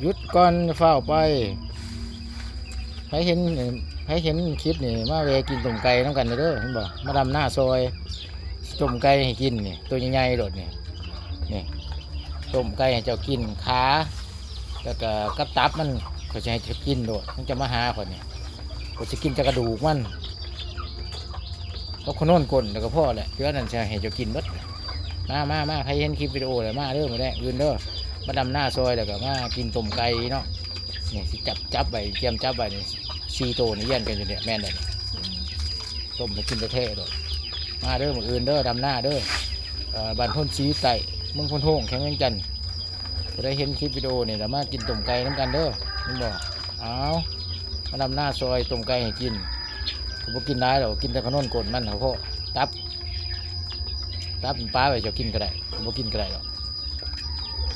หยุดก่อนเฝ้าไปให้เห็นให้เห็นคลิปนี่มาเวกินต้มไก่น้ำกันเด้อเห็นบ่มาดำหน้าซอยต้มไก่ให้กินนี่ตัวใหญ่ๆโดดนี่นี่ต้มไก่ให้เจ้ากินขาแล้วก็กับตับมันเขาจะให้เจ้ากินโดดมันจะมาหาคนนี่เขาจะกินแต่กระดูกมันแล้วคนโน้นกลนแล้วก็พ่อแหละเพื่อนั่นจะให้เจ้ากินเบิดมามามาใครเห็นคลิปวิดีโอเลยมาเด้อมาได้ยืนเด้อ มาดำหน้าซอยแล้วก็มากินต้มไก่เนาะนี่สิจับจับไปเตรียมจับไปนี่ซีโตนี่เยี่ยนกันอยู่เนี่ยแม่นเลยต้มมากินแท้ๆเลยมาเด้อมืออื่นเด้อดำหน้าเด้อเอ่อบ้านพ้นชีไต่เมืองพ้นโฮงแข็งเวียงจันทน์ได้เห็นคลิปวิดีโอเนี่แล้วมากินต้มไก่น้ำกันเด้อมึงบอกเอามาดำหน้าซอยต้มไก่ให้กินผมกินได้หรอกกินแต่ขนมกลนมันเขาพ่อตับตับปลาไปจะกินก็ได้ผมกินก็ได้หรอก